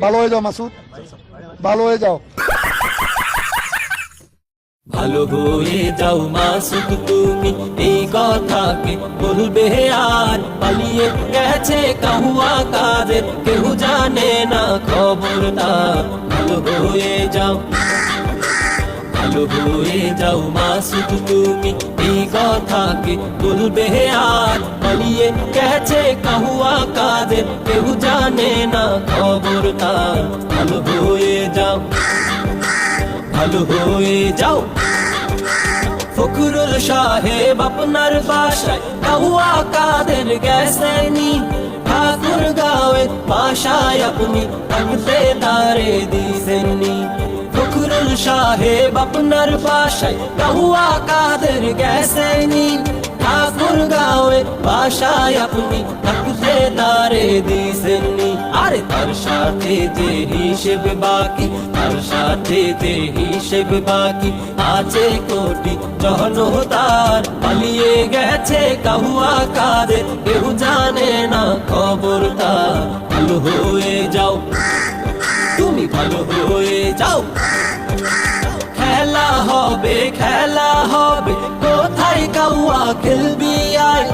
ভালো হয়ে যাও, মাসুদ। ভালো হয়ে যাও। ভালো হয়ে যাও মাসুক তুমি এই কথাকে বলবে আর পালিয়ে গেছে কাহুয়া কাদের কেউ জানে না খবর তার ভালো হয়ে যাও। ভালো হয়ে যাও মাসুক তুমি এই কথাকে বলবে আর পালিয়ে গেছে কাহুয়া কাদের কেউ জানে না খবর তার, ভালো হয়ে যাও। ভালো হয়ে যাও। ফখরুল সাহেব আপনার বাসায় কাহুয়া কাদের গেছেনি ঠাকুর গাঁয়ে বাসায় আপনি থাকতে তারে দিছেননি। ফখরুল সাহেব আপনার বাসায় কাহুয়া কাদের গেছেনি ঠাকুর গাঁয়ে বাসায় আপনি তারে দিছেননি আরে তার সাথে যে হিসেব বাকি, তার সাথে যে হিসেব বাকি, আছে কোটি জনতার পালিয়ে গেছে কাহুয়া কাদের কেউ জানে না খবর তার। ভালো হয়ে যাও, তুমি ভালো হয়ে যাও। খেলা হবে খেলা হবে, কোথায় কাউয়া খেলবি আয়?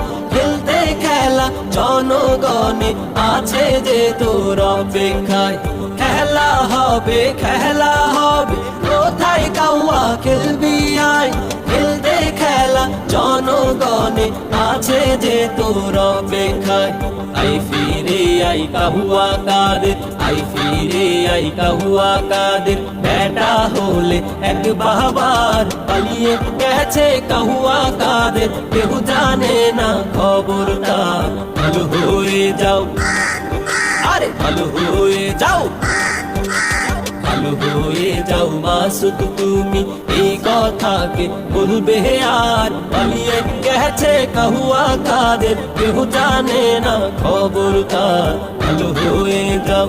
জনগণে আছে যে তোর অপেক্ষায়। খেলা হবে খেলা হবে, কোথায় কাউয়া খেলবি আয়? খেলতে খেলা জনগণে আছে যে তোর অপেক্ষায়। আই ফিরে আই কাহুয়া কাদের, আই ফিরে আই কাহুয়া কাদের। বেটা হলে এক বাবার পালিয়ে গেছে কাহুয়া কাদের। কেউ জানে না হয়ে যাও আরে ভালো হয়ে যাও ভালো হয়ে যাও মাসুদ তুমি এই কথাকে বলবে আর পালিয়ে গেছে কাহুয়া কাদের কেউ জানে না খবর তার ভালো হয়ে যাও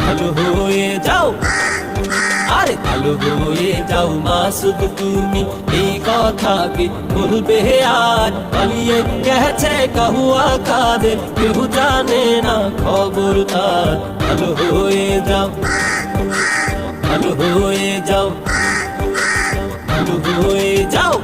ভালো হয়ে যাও আরে ভালো হয়ে যাও মাসুদ তুমি এই কথাকে বলবে আর পালিয়ে গেছে কাহুয়া কাদের কেউ জানে না খবর তার ভালো হয়ে যাও ভালো হয়ে যাও ভালো হয়ে যাও